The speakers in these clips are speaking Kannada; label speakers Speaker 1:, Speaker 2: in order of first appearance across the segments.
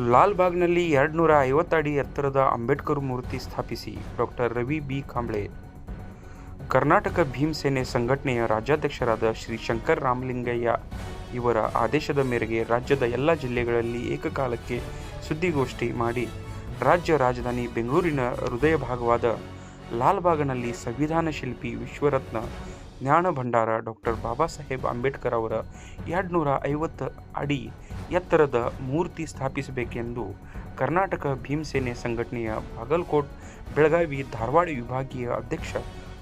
Speaker 1: ಲಾಲ್ಬಾಗ್ನಲ್ಲಿ ಎರಡುನೂರ ಐವತ್ತು ಅಡಿ ಎತ್ತರದ ಅಂಬೇಡ್ಕರ್ ಮೂರ್ತಿ ಸ್ಥಾಪಿಸಿ ಡಾಕ್ಟರ್ ರವಿ ಬಿ. ಕಾಂಬ್ಳೆ. ಕರ್ನಾಟಕ ಭೀಮಸೇನೆ ಸಂಘಟನೆಯ ರಾಜ್ಯಾಧ್ಯಕ್ಷರಾದ ಶ್ರೀ ಶಂಕರ್ ರಾಮಲಿಂಗಯ್ಯ ಇವರ ಆದೇಶದ ಮೇರೆಗೆ ರಾಜ್ಯದ ಎಲ್ಲ ಜಿಲ್ಲೆಗಳಲ್ಲಿ ಏಕಕಾಲಕ್ಕೆ ಸುದ್ದಿಗೋಷ್ಠಿ ಮಾಡಿ ರಾಜ್ಯ ರಾಜಧಾನಿ ಬೆಂಗಳೂರಿನ ಹೃದಯ ಭಾಗವಾದ ಲಾಲ್ಬಾಗ್ನಲ್ಲಿ ಸಂವಿಧಾನ ಶಿಲ್ಪಿ ವಿಶ್ವರತ್ನ ಜ್ಞಾನ ಭಂಡಾರ ಡಾಕ್ಟರ್ ಬಾಬಾ ಸಾಹೇಬ್ ಅಂಬೇಡ್ಕರ್ ಅವರ ಎರಡುನೂರ ಐವತ್ತು ಅಡಿ ಎತ್ತರದ ಮೂರ್ತಿ ಸ್ಥಾಪಿಸಬೇಕೆಂದು ಕರ್ನಾಟಕ ಭೀಮಸೇನೆ ಸಂಘಟನೆಯ ಬಾಗಲಕೋಟ್, ಬೆಳಗಾವಿ, ಧಾರವಾಡ ವಿಭಾಗೀಯ ಅಧ್ಯಕ್ಷ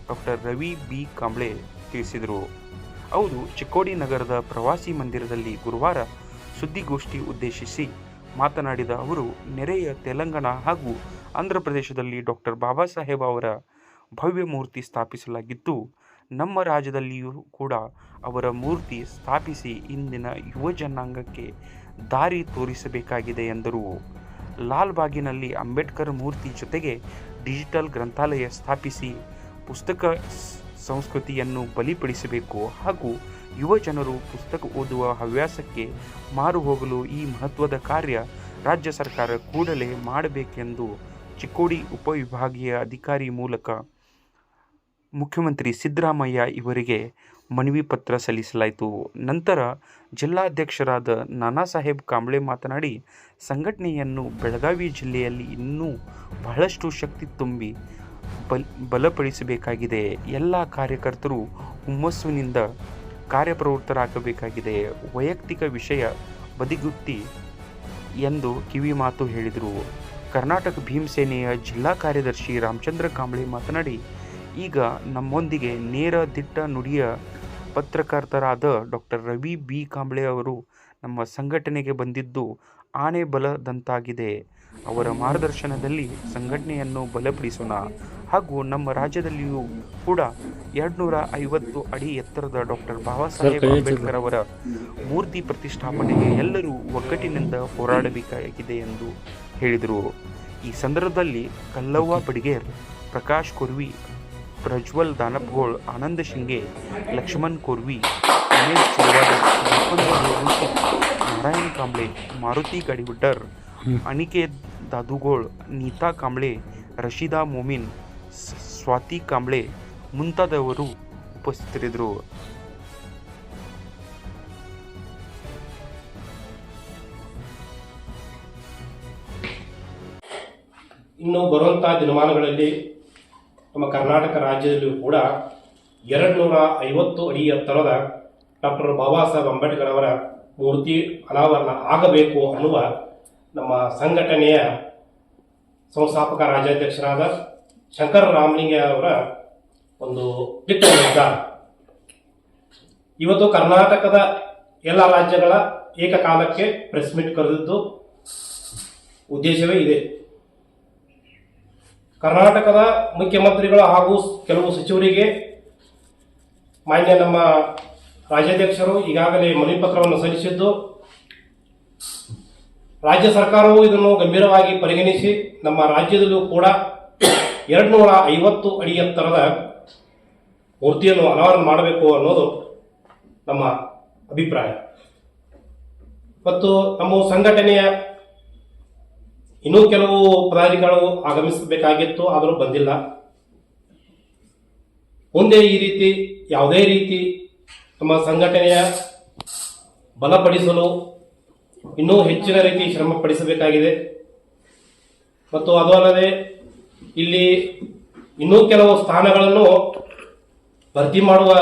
Speaker 1: ಡಾಕ್ಟರ್ ರವಿ ಬಿ. ಕಾಂಬ್ಳೆ ತಿಳಿಸಿದರು. ಹೌದು, ಚಿಕ್ಕೋಡಿ ನಗರದ ಪ್ರವಾಸಿ ಮಂದಿರದಲ್ಲಿ ಗುರುವಾರ ಸುದ್ದಿಗೋಷ್ಠಿ ಉದ್ದೇಶಿಸಿ ಮಾತನಾಡಿದ ಅವರು, ನೆರೆಯ ತೆಲಂಗಾಣ ಹಾಗೂ ಆಂಧ್ರ ಪ್ರದೇಶದಲ್ಲಿ ಡಾಕ್ಟರ್ ಬಾಬಾ ಸಾಹೇಬ್ ಅವರ ಭವ್ಯ ಮೂರ್ತಿ ಸ್ಥಾಪಿಸಲಾಗಿದ್ದು, ನಮ್ಮ ರಾಜ್ಯದಲ್ಲಿಯೂ ಕೂಡ ಅವರ ಮೂರ್ತಿ ಸ್ಥಾಪಿಸಿ ಇಂದಿನ ಯುವ ಜನಾಂಗಕ್ಕೆ ದಾರಿ ತೋರಿಸಬೇಕಾಗಿದೆ ಎಂದರು. ಲಾಲ್ಬಾಗಿನಲ್ಲಿ ಅಂಬೇಡ್ಕರ್ ಮೂರ್ತಿ ಜೊತೆಗೆ ಡಿಜಿಟಲ್ ಗ್ರಂಥಾಲಯ ಸ್ಥಾಪಿಸಿ ಪುಸ್ತಕ ಸಂಸ್ಕೃತಿಯನ್ನು ಬಲಿಪಡಿಸಬೇಕು ಹಾಗೂ ಯುವ ಜನರು ಪುಸ್ತಕ ಓದುವ ಹವ್ಯಾಸಕ್ಕೆ ಮಾರು ಹೋಗಲು ಈ ಮಹತ್ವದ ಕಾರ್ಯ ರಾಜ್ಯ ಸರ್ಕಾರ ಕೂಡಲೇ ಮಾಡಬೇಕೆಂದು ಚಿಕ್ಕೋಡಿ ಉಪವಿಭಾಗೀಯ ಅಧಿಕಾರಿ ಮೂಲಕ ಮುಖ್ಯಮಂತ್ರಿ ಸಿದ್ದರಾಮಯ್ಯ ಇವರಿಗೆ ಮನವಿ ಪತ್ರ ಸಲ್ಲಿಸಲಾಯಿತು. ನಂತರ ಜಿಲ್ಲಾಧ್ಯಕ್ಷರಾದ ನಾನಾ ಸಾಹೇಬ್ ಕಾಂಬ್ಳೆ ಮಾತನಾಡಿ, ಸಂಘಟನೆಯನ್ನು ಬೆಳಗಾವಿ ಜಿಲ್ಲೆಯಲ್ಲಿ ಇನ್ನೂ ಬಹಳಷ್ಟು ಶಕ್ತಿ ತುಂಬಿ ಬಲ್, ಬಲಪಡಿಸಬೇಕಾಗಿದೆ. ಎಲ್ಲ ಕಾರ್ಯಕರ್ತರು ಹುಮ್ಮಸ್ಸಿನಿಂದ ಕಾರ್ಯಪ್ರವೃತ್ತರಾಗಬೇಕಾಗಿದೆ. ವೈಯಕ್ತಿಕ ವಿಷಯ ಬದಿಗುತ್ತಿ ಎಂದು ಕಿವಿ ಮಾತು ಹೇಳಿದರು. ಕರ್ನಾಟಕ ಭೀಮಸೇನೆಯ ಜಿಲ್ಲಾ ಕಾರ್ಯದರ್ಶಿ ರಾಮಚಂದ್ರ ಕಾಂಬ್ಳೆ ಮಾತನಾಡಿ, ಈಗ ನಮ್ಮೊಂದಿಗೆ ನೇರ ದಿಟ್ಟ ನುಡಿಯ ಪತ್ರಕರ್ತರಾದ ಡಾಕ್ಟರ್ ರವಿ ಬಿ. ಕಾಂಬ್ಳೆ ಅವರು ನಮ್ಮ ಸಂಘಟನೆಗೆ ಬಂದಿದ್ದು ಆನೆ ಬಲದಂತಾಗಿದೆ. ಅವರ ಮಾರ್ಗದರ್ಶನದಲ್ಲಿ ಸಂಘಟನೆಯನ್ನು ಬಲಪಡಿಸೋಣ. ಹಾಗೂ ನಮ್ಮ ರಾಜ್ಯದಲ್ಲಿಯೂ ಕೂಡ ಎರಡುನೂರ ಐವತ್ತು ಅಡಿ ಎತ್ತರದ ಡಾಕ್ಟರ್ ಬಾಬಾ ಸಾಹೇಬ್ ಅಂಬೇಡ್ಕರ್ ಅವರ ಮೂರ್ತಿ ಪ್ರತಿಷ್ಠಾಪನೆಗೆ ಎಲ್ಲರೂ ಒಗ್ಗಟ್ಟಿನಿಂದ ಹೋರಾಡಬೇಕಾಗಿದೆ ಎಂದು ಹೇಳಿದರು. ಈ ಸಂದರ್ಭದಲ್ಲಿ ಕಲ್ಲವ್ವ ಬಡಿಗೇರ್ ಪ್ರಕಾಶ್ ಕೊರ್ವಿ ಪ್ರಜ್ವಲ್ ದಾನಪ್ಗೋಳ್ ಆನಂದ ಶಿಂಗೆ ಲಕ್ಷ್ಮಣ್ ಕೊರ್ವಿ ಉಮೇಶ್ ಚೌಡಾಡಿ ಮುಕುಂದ ದೇವರೂಸಿ, ನಾರಾಯಣ್ ಕಾಂಬ್ಳೆ ಮಾರುತಿ ಗಡಿಗುಡ್ಡರ್ ಅನಿಕೇತ್ ದಾದುಗೋಳ್ ನೀತಾ ಕಾಂಬ್ಳೆ ರಶೀದಾ ಮೊಮಿನ್ ಸ್- ಸ್ವಾತಿ ಕಾಂಬ್ಳೆ ಮುಂತಾದವರು ಉಪಸ್ಥಿತರಿದ್ದರು
Speaker 2: ಇನ್ನು ಬರುವಂತಹ ದಿನಮಾನಗಳಲ್ಲಿ ನಮ್ಮ ಕರ್ನಾಟಕ ರಾಜ್ಯದಲ್ಲಿಯೂ ಕೂಡ ಎರಡು ನೂರ ಐವತ್ತು ಅಡಿ ಎತ್ತರದ ಡಾಕ್ಟರ್ ಬಾಬಾ ಸಾಹೇಬ್ ಅಂಬೇಡ್ಕರ್ ಅವರ ಮೂರ್ತಿ ಅನಾವರಣ ಆಗಬೇಕು ಅನ್ನುವ ನಮ್ಮ ಸಂಘಟನೆಯ ಸಂಸ್ಥಾಪಕ ರಾಜ್ಯಾಧ್ಯಕ್ಷರಾದ ಶಂಕರ ರಾಮಲಿಂಗ ಅವರ ಒಂದು ದಿಟ್ಟ ಇವತ್ತು ಕರ್ನಾಟಕದ ಎಲ್ಲ ರಾಜ್ಯಗಳ ಏಕಕಾಲಕ್ಕೆ ಪ್ರೆಸ್ ಮೀಟ್ ಕರೆದಿದ್ದು ಉದ್ದೇಶವೇ ಇದೆ. ಕರ್ನಾಟಕದ ಮುಖ್ಯಮಂತ್ರಿಗಳು ಹಾಗೂ ಕೆಲವು ಸಚಿವರಿಗೆ ಮಾನ್ಯ ನಮ್ಮ ರಾಜ್ಯಾಧ್ಯಕ್ಷರು ಈಗಾಗಲೇ ಮನವಿ ಪತ್ರವನ್ನು ಸಲ್ಲಿಸಿದ್ದು, ರಾಜ್ಯ ಸರ್ಕಾರವು ಇದನ್ನು ಗಂಭೀರವಾಗಿ ಪರಿಗಣಿಸಿ ನಮ್ಮ ರಾಜ್ಯದಲ್ಲೂ ಕೂಡ ಎರಡು ನೂರ ಐವತ್ತು ಅಡಿ ಎತ್ತರದ ಮೂರ್ತಿಯನ್ನು ಅನಾವರಣ ಮಾಡಬೇಕು ಅನ್ನೋದು ನಮ್ಮ ಅಭಿಪ್ರಾಯ. ಮತ್ತು ನಮ್ಮ ಸಂಘಟನೆಯ ಇನ್ನೂ ಕೆಲವು ಪದಾಧಿಕಾರಿಗಳು ಆಗಮಿಸಬೇಕಾಗಿತ್ತು, ಆದರೂ ಬಂದಿಲ್ಲ. ಮುಂದೆ ಈ ರೀತಿ ಯಾವುದೇ ರೀತಿ ತಮ್ಮ ಸಂಘಟನೆಯ ಬಲಪಡಿಸಲು ಇನ್ನೂ ಹೆಚ್ಚಿನ ರೀತಿ ಶ್ರಮ ಪಡಿಸಬೇಕಾಗಿದೆ. ಮತ್ತು ಅದು ಅಲ್ಲದೆ ಇಲ್ಲಿ ಇನ್ನೂ ಕೆಲವು ಸ್ಥಾನಗಳನ್ನು ಭರ್ತಿ ಮಾಡುವ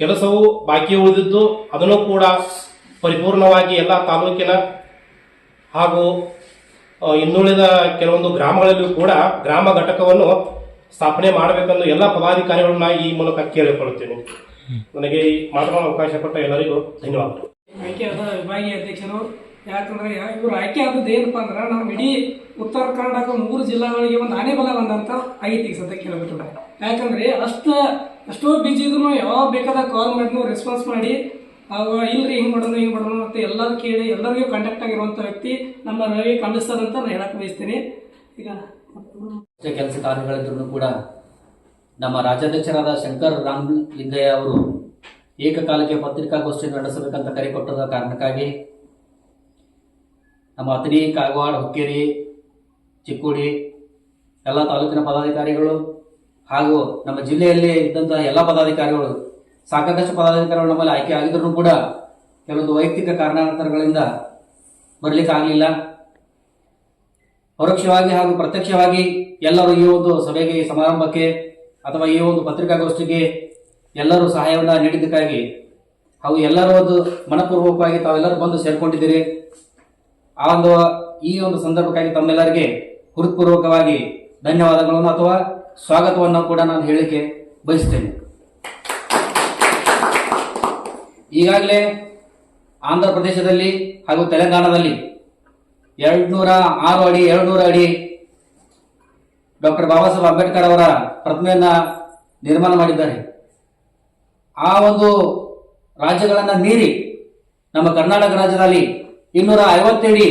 Speaker 2: ಕೆಲಸವು ಬಾಕಿ ಉಳಿದಿದ್ದು, ಅದನ್ನು ಕೂಡ ಪರಿಪೂರ್ಣವಾಗಿ ಎಲ್ಲ ತಾಲೂಕಿನ ಹಾಗೂ ಇನ್ನುಳಿದ ಕೆಲವೊಂದು ಗ್ರಾಮಗಳಲ್ಲೂ ಕೂಡ ಗ್ರಾಮ ಘಟಕವನ್ನು ಸ್ಥಾಪನೆ ಮಾಡಬೇಕೆಂದು ಎಲ್ಲ ಪದಾಧಿಕಾರಿಗಳನ್ನ ಈ ಮೂಲಕ ಕೇಳಿಕೊಳ್ಳುತ್ತೇನೆ. ನನಗೆ ಈ ಮಾತನಾಡಲು ಅವಕಾಶ ಕೊಟ್ಟ ಎಲ್ಲರಿಗೂ ಧನ್ಯವಾದಗಳು.
Speaker 3: ವಿಭಾಗೀಯ ಅಧ್ಯಕ್ಷರು ಯಾಕಂದ್ರೆ ಇವ್ರು ಆಯ್ಕೆ ಆದದ್ದು ಏನಪ್ಪ ಅಂದ್ರೆ ನಮ್ಮ ಇಡೀ ಉತ್ತರ ಕರ್ನಾಟಕ ಮೂರು ಜಿಲ್ಲೆಗಳಿಗೆ ಒಂದು ಆನೆ ಬಲ ಬಂದಂತ ಐತಿ ಈಗ ಸದ್ಯ ಹೇಳ್ಬಿಟ್ರೆ ಯಾಕಂದ್ರೆ ಅಷ್ಟ ಅಷ್ಟೋ ಬಿಜಿ ಇದ್ರು ಯಾವಾಗ ಬೇಕಾದ ಕಾಲ್ ಮಾಡಿ ರೆಸ್ಪಾನ್ಸ್ ಮಾಡಿ ಇಲ್ರಿ, ಹಿಂಗ್ ಮಾಡೋಣ ಹಿಂಗ್ ಮಾಡೋಣ ಅಂತ ಎಲ್ಲರೂ ಕೇಳಿ, ಎಲ್ಲರಿಗೂ ಕಾಂಟ್ಯಾಕ್ಟ್ ಆಗಿರುವಂತ ವ್ಯಕ್ತಿ ನಮ್ಮ ರವಿ ಕಂಡಿಸ್ತಾರ ಅಂತ ನಾನು ಹೇಳಕ್ ಬಯಸ್ತೀನಿ. ಈಗ
Speaker 4: ಕೆಲಸ ಕಾರ್ಯಗಳಿದ್ರೂ ಕೂಡ ನಮ್ಮ ರಾಜ್ಯಾಧ್ಯಕ್ಷರಾದ ಶಂಕರ್ ರಾಮ್ ಲಿಂಗಯ್ಯ ಅವರು ಏಕಕಾಲಕ್ಕೆ ಪತ್ರಿಕಾಗೋಷ್ಠಿ ನಡೆಸಬೇಕಂತ ಕರೆ ಕೊಟ್ಟದ ಕಾರಣಕ್ಕಾಗಿ ನಮ್ಮ ಅತನಿ ಕಾಗವಾಡ, ಹುಕ್ಕೇರಿ, ಚಿಕ್ಕೋಡಿ, ಎಲ್ಲ ತಾಲೂಕಿನ ಪದಾಧಿಕಾರಿಗಳು ಹಾಗೂ ನಮ್ಮ ಜಿಲ್ಲೆಯಲ್ಲಿ ಇದ್ದಂತಹ ಎಲ್ಲ ಪದಾಧಿಕಾರಿಗಳು ಸಾಕಷ್ಟು ಪದಾಧಿಕಾರಿಗಳು ನಮ್ಮಲ್ಲಿ ಆಯ್ಕೆ ಆಗಿದ್ರು ಕೂಡ ಕೆಲವೊಂದು ವೈಯಕ್ತಿಕ ಕಾರಣಾಂತರಗಳಿಂದ ಬರ್ಲಿಕ್ಕೆ ಆಗಲಿಲ್ಲ ಪರೋಕ್ಷವಾಗಿ ಹಾಗೂ ಪ್ರತ್ಯಕ್ಷವಾಗಿ ಎಲ್ಲರೂ ಈ ಒಂದು ಸಭೆಗೆ ಸಮಾರಂಭಕ್ಕೆ ಅಥವಾ ಈ ಒಂದು ಪತ್ರಿಕಾಗೋಷ್ಠಿಗೆ ಎಲ್ಲರೂ ಸಹಾಯವನ್ನು ನೀಡಿದ್ದಕ್ಕಾಗಿ ಹಾಗೂ ಎಲ್ಲರೂ ಒಂದು ಮನಪೂರ್ವಕವಾಗಿ ತಾವೆಲ್ಲರೂ ಬಂದು ಸೇರ್ಕೊಂಡಿದ್ದೀರಿ. ಆ ಒಂದು, ಈ ಒಂದು ಸಂದರ್ಭಕ್ಕಾಗಿ ತಮ್ಮೆಲ್ಲರಿಗೆ ಹೃತ್ಪೂರ್ವಕವಾಗಿ ಧನ್ಯವಾದಗಳನ್ನು ಅಥವಾ ಸ್ವಾಗತವನ್ನು ಕೂಡ ನಾನು ಹೇಳಿಕೆ ಬಯಸ್ತೇನೆ. ಈಗಾಗಲೇ ಆಂಧ್ರ ಪ್ರದೇಶದಲ್ಲಿ ಹಾಗೂ ತೆಲಂಗಾಣದಲ್ಲಿ ಎರಡ್ನೂರ ಆರು ಅಡಿ, ಎರಡ್ನೂರ ಅಡಿ ಡಾಕ್ಟರ್ ಬಾಬಾ ಸಾಹೇಬ್ ಅಂಬೇಡ್ಕರ್ ಅವರ ಪ್ರತಿಮೆಯನ್ನ ನಿರ್ಮಾಣ ಮಾಡಿದ್ದಾರೆ. ಆ ಒಂದು ರಾಜ್ಯಗಳನ್ನು ಮೀರಿ ನಮ್ಮ ಕರ್ನಾಟಕ ರಾಜ್ಯದಲ್ಲಿ ಇನ್ನೂರ ಐವತ್ತೇಳಿ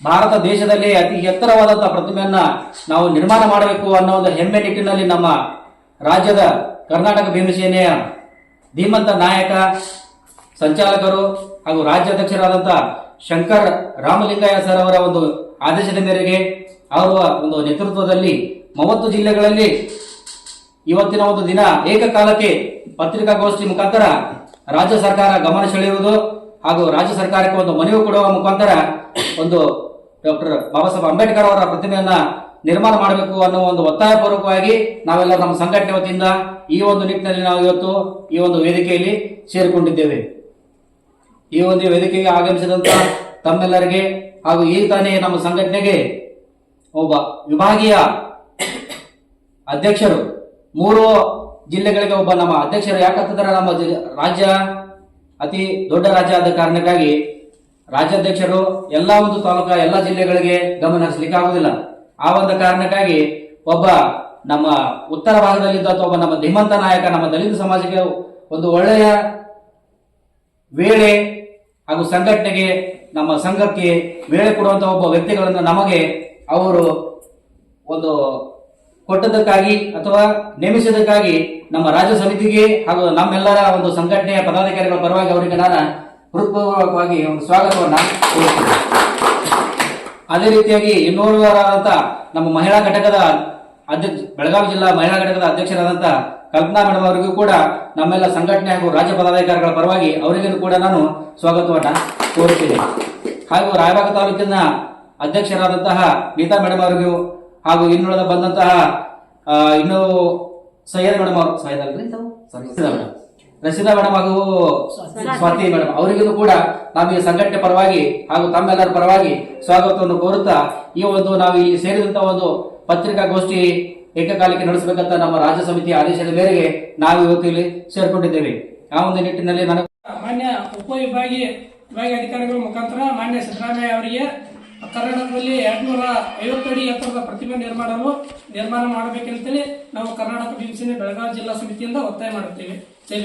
Speaker 4: ಭಾರತ ದೇಶದಲ್ಲಿ ಅತಿ ಎತ್ತರವಾದಂತಹ ಪ್ರತಿಮೆಯನ್ನ ನಾವು ನಿರ್ಮಾಣ ಮಾಡಬೇಕು ಅನ್ನೋ ಒಂದು ಹೆಮ್ಮೆ ನಿಟ್ಟಿನಲ್ಲಿ ನಮ್ಮ ರಾಜ್ಯದ ಕರ್ನಾಟಕ ಭೀಮಸೇನೆಯ ಧೀಮಂತ ನಾಯಕ, ಸಂಚಾಲಕರು ಹಾಗೂ ರಾಜ್ಯಾಧ್ಯಕ್ಷರಾದಂತಹ ಶಂಕರ್ ರಾಮಲಿಂಗಯ್ಯ ಸರ್ ಅವರ ಒಂದು ಆದೇಶದ ಮೇರೆಗೆ ಅವರ ಒಂದು ನೇತೃತ್ವದಲ್ಲಿ ಮೂವತ್ತು ಜಿಲ್ಲೆಗಳಲ್ಲಿ ಇವತ್ತಿನ ಒಂದು ದಿನ ಏಕಕಾಲಕ್ಕೆ ಪತ್ರಿಕಾಗೋಷ್ಠಿ ಮುಖಾಂತರ ರಾಜ್ಯ ಸರ್ಕಾರ ಗಮನ ಸೆಳೆಯುವುದು ಹಾಗೂ ರಾಜ್ಯ ಸರ್ಕಾರಕ್ಕೆ ಒಂದು ಮನವಿ ಕೊಡುವ ಮುಖಾಂತರ ಒಂದು ಡಾಕ್ಟರ್ ಬಾಬಾ ಸಾಹೇಬ್ ಅಂಬೇಡ್ಕರ್ ಅವರ ಪ್ರತಿಮೆಯನ್ನ ನಿರ್ಮಾಣ ಮಾಡಬೇಕು ಅನ್ನೋ ಒಂದು ಒತ್ತಾಯಪೂರ್ವಕವಾಗಿ ನಾವೆಲ್ಲ ನಮ್ಮ ಸಂಘಟನೆ ವತಿಯಿಂದ ಈ ಒಂದು ನಿಟ್ಟಿನಲ್ಲಿ ನಾವು ಇವತ್ತು ಈ ಒಂದು ವೇದಿಕೆಯಲ್ಲಿ ಸೇರಿಕೊಂಡಿದ್ದೇವೆ. ಈ ಒಂದು ವೇದಿಕೆಗೆ ಆಗಮಿಸಿದಂತ ತಮ್ಮೆಲ್ಲರಿಗೆ ಹಾಗೂ ಈ ತಾನೇ ನಮ್ಮ ಸಂಘಟನೆಗೆ ಒಬ್ಬ ವಿಭಾಗೀಯ ಅಧ್ಯಕ್ಷರು, ಮೂರು ಜಿಲ್ಲೆಗಳಿಗೆ ಒಬ್ಬ ನಮ್ಮ ಅಧ್ಯಕ್ಷರು ಯಾಕಂತಂದ್ರೆ ನಮ್ಮ ರಾಜ್ಯ ಅತಿ ದೊಡ್ಡ ರಾಜ್ಯ ಆದ ಕಾರಣಕ್ಕಾಗಿ ರಾಜ್ಯಾಧ್ಯಕ್ಷರು ಎಲ್ಲ ಒಂದು ತಾಲೂಕ, ಎಲ್ಲ ಜಿಲ್ಲೆಗಳಿಗೆ ಗಮನ ಹರಿಸಲಿಕ್ಕೆ ಆಗುದಿಲ್ಲ. ಆ ಒಂದು ಕಾರಣಕ್ಕಾಗಿ ಒಬ್ಬ ನಮ್ಮ ಉತ್ತರ ಭಾಗದಲ್ಲಿದ್ದ ಒಬ್ಬ ನಮ್ಮ ಧೀಮಂತ ನಾಯಕ, ನಮ್ಮ ದಲಿತ ಸಮಾಜಕ್ಕೆ ಒಂದು ಒಳ್ಳೆಯ ವೇಳೆ ಹಾಗೂ ಸಂಘಟನೆಗೆ, ನಮ್ಮ ಸಂಘಕ್ಕೆ ವೇಳೆ ಕೊಡುವಂತಹ ಒಬ್ಬ ವ್ಯಕ್ತಿಗಳನ್ನು ನಮಗೆ ಅವರು ಒಂದು ಕೊಟ್ಟದಕ್ಕಾಗಿ ಅಥವಾ ನೇಮಿಸಿದ್ದಕ್ಕಾಗಿ ನಮ್ಮ ರಾಜ್ಯ ಸಮಿತಿಗೆ ಹಾಗೂ ನಮ್ಮೆಲ್ಲರ ಒಂದು ಸಂಘಟನೆಯ ಪದಾಧಿಕಾರಿಗಳ ಪರವಾಗಿ ಅವರಿಗೆ ನಾನು ಹೃತ್ಪೂರ್ವಕವಾಗಿ ಒಂದು ಸ್ವಾಗತವನ್ನು ಕೋರುತ್ತೇನೆ. ಅದೇ ರೀತಿಯಾಗಿ ಇನ್ನೋರ್ವರಾದಂತ ನಮ್ಮ ಮಹಿಳಾ ಘಟಕದ ಅಧ್ಯಕ್ಷ, ಬೆಳಗಾವಿ ಜಿಲ್ಲಾ ಮಹಿಳಾ ಘಟಕದ ಅಧ್ಯಕ್ಷರಾದಂತ ಕಲ್ಪನಾ ಮೇಡಮ್ ಅವರಿಗೂ ಕೂಡ ನಮ್ಮೆಲ್ಲ ಸಂಘಟನೆ ಹಾಗೂ ರಾಜ್ಯ ಪದಾಧಿಕಾರಿಗಳ ಪರವಾಗಿ ಅವರಿಗೂ ಕೂಡ ನಾನು ಸ್ವಾಗತವನ್ನ ಕೋರುತ್ತೇನೆ ಹಾಗೂ ರಾಯಬಾಗ ತಾಲೂಕಿನ ಅಧ್ಯಕ್ಷರಾದಂತಹ ಗೀತಾ ಮೇಡಮ್ ಅವರಿಗೂ ಹಾಗೂ ಇನ್ನುಳಿದ ಬಂದಂತಹ ಇನ್ನು ಸೈಯದ್ ಮೇಡಮ್ ಅವರು ಸೈಯದ್ ಅಲ್ರಿ ತಾವು? ರಶೀದಾ ಮೇಡಮ್ ಹಾಗೂ ಸ್ವಾತಿ. ಮೇಡಮ್ ಅವರಿಗೂ ಕೂಡ ನಾವು ಈ ಸಂಘಟನೆ ಪರವಾಗಿ ಹಾಗೂ ತಮ್ಮೆಲ್ಲರ ಪರವಾಗಿ ಸ್ವಾಗತವನ್ನು ಕೋರುತ್ತಾ ಈ ಒಂದು ನಾವು ಇಲ್ಲಿ ಸೇರಿದಂತ ಒಂದು ಪತ್ರಿಕಾಗೋಷ್ಠಿ ಏಕಕಾಲಕ್ಕೆ ನಡೆಸಬೇಕಂತ ನಮ್ಮ ರಾಜ್ಯ ಸಮಿತಿಯ ಆದೇಶದ ಮೇರೆಗೆ ನಾವು ಇವತ್ತು ಇಲ್ಲಿ ಸೇರ್ಕೊಂಡಿದ್ದೇವೆ. ಆ ಒಂದು ನಿಟ್ಟಿನಲ್ಲಿ ನನಗೆ
Speaker 3: ಮಾನ್ಯ ಉಪವಿಭಾಗಿ ವಿಭಾಗೀಯ ಅಧಿಕಾರಿಗಳ ಮುಖಾಂತರ ಮಾನ್ಯ ಸಿದ್ದರಾಮಯ್ಯ ಅವರಿಗೆ ಕರ್ನಾಟಕದಲ್ಲಿ ಎರಡ್ನೂರ ಐವತ್ತು ಅಡಿ ಎತ್ತರದ ಪ್ರತಿಮೆ ನಿರ್ಮಾಣವು ನಿರ್ಮಾಣ ಮಾಡಬೇಕಂತೇಳಿ ನಾವು ಕರ್ನಾಟಕ ಭೀಮಸೇನೆ ಬೆಳಗಾವಿ ಜಿಲ್ಲಾ ಸಮಿತಿಯಿಂದ ಒತ್ತಾಯ ಮಾಡುತ್ತೇವೆ. ಜೈ.